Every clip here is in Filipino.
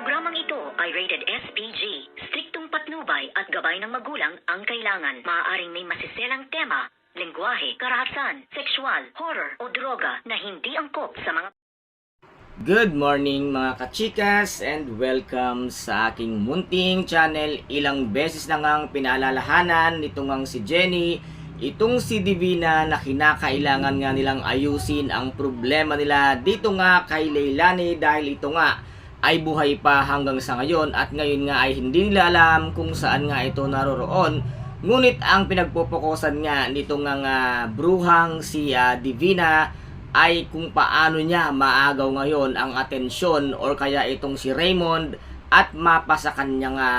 Programang ito ay rated SPG. Striktong patnubay at gabay ng magulang ang kailangan. Maaaring may masiselang tema, lengguwahe, karahasan, sexual, horror o droga na hindi angkop sa mga Good morning mga kachikas and welcome sa aking munting channel. Ilang beses na ngang pinaalalahanan nito ngang si Jenny, itong si Divina na kinakailangan nga nilang ayusin ang problema nila dito nga kay Leilani dahil ito nga ay buhay pa hanggang sa ngayon at ngayon nga ay hindi nila alam kung saan nga ito naroroon. Ngunit ang pinagpopokosan nga nito nga, nga bruhang si ah, Divina ay kung paano niya maagaw ngayon ang atensyon or kaya itong si Raymond at mapasa kanya nga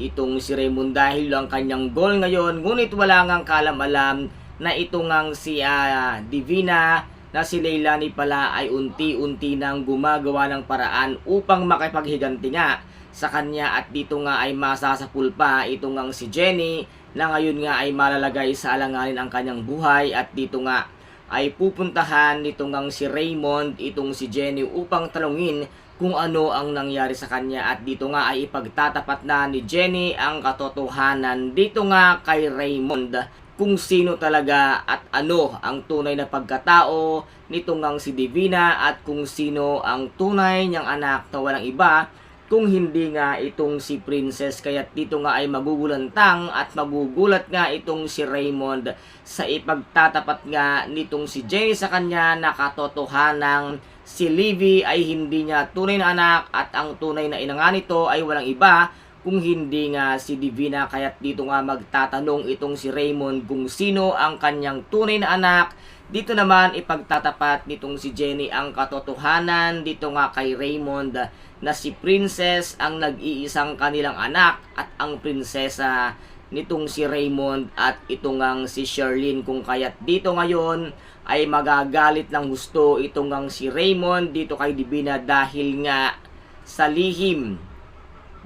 itong si Raymond dahil ang kanyang goal ngayon ngunit wala ngang kalam-alam na ito ngang si ah, Divina na si Leilani pala ay unti-unti nang gumagawa ng paraan upang makipaghiganti nga sa kanya. At dito nga ay masasapul pa ito ngang si Jenny na ngayon nga ay malalagay sa alanganin ang kanyang buhay. At dito nga ay pupuntahan nitong ngang si Raymond, itong si Jenny upang talungin kung ano ang nangyari sa kanya. At dito nga ay ipagtatapat na ni Jenny ang katotohanan dito nga kay Raymond kung sino talaga at ano ang tunay na pagkatao nitong ngang si Divina at kung sino ang tunay niyang anak na walang iba kung hindi nga itong si Princess. Kaya dito nga ay magugulantang at magugulat nga itong si Raymond sa ipagtatapat nga nitong si Jenny sa kanya na katotohanang si Livy ay hindi niya tunay na anak at ang tunay na ina nga nito ay walang iba kung hindi nga si Divina kaya dito nga magtatanong itong si Raymond kung sino ang kanyang tunay na anak. Dito naman ipagtatapat nitong si Jenny ang katotohanan dito nga kay Raymond na si Princess ang nag-iisang kanilang anak at ang prinsesa nitong si Raymond at itong ngang si Sherlyn kung kaya't dito ngayon ay magagalit ng gusto itong ngang si Raymond dito kay Divina dahil nga sa lihim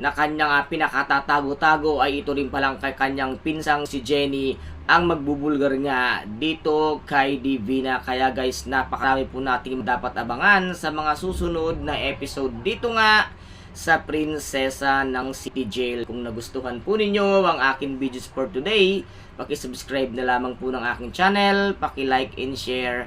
na kanyang pinakatatago-tago ay ito rin palang kay kanyang pinsang si Jenny ang magbubulgar nga dito kay Divina. Kaya guys, napakarami po natin dapat abangan sa mga susunod na episode dito nga sa Prinsesa ng City Jail. Kung nagustuhan po ninyo ang aking videos for today, paki-subscribe na lamang po ng aking channel, paki-like and share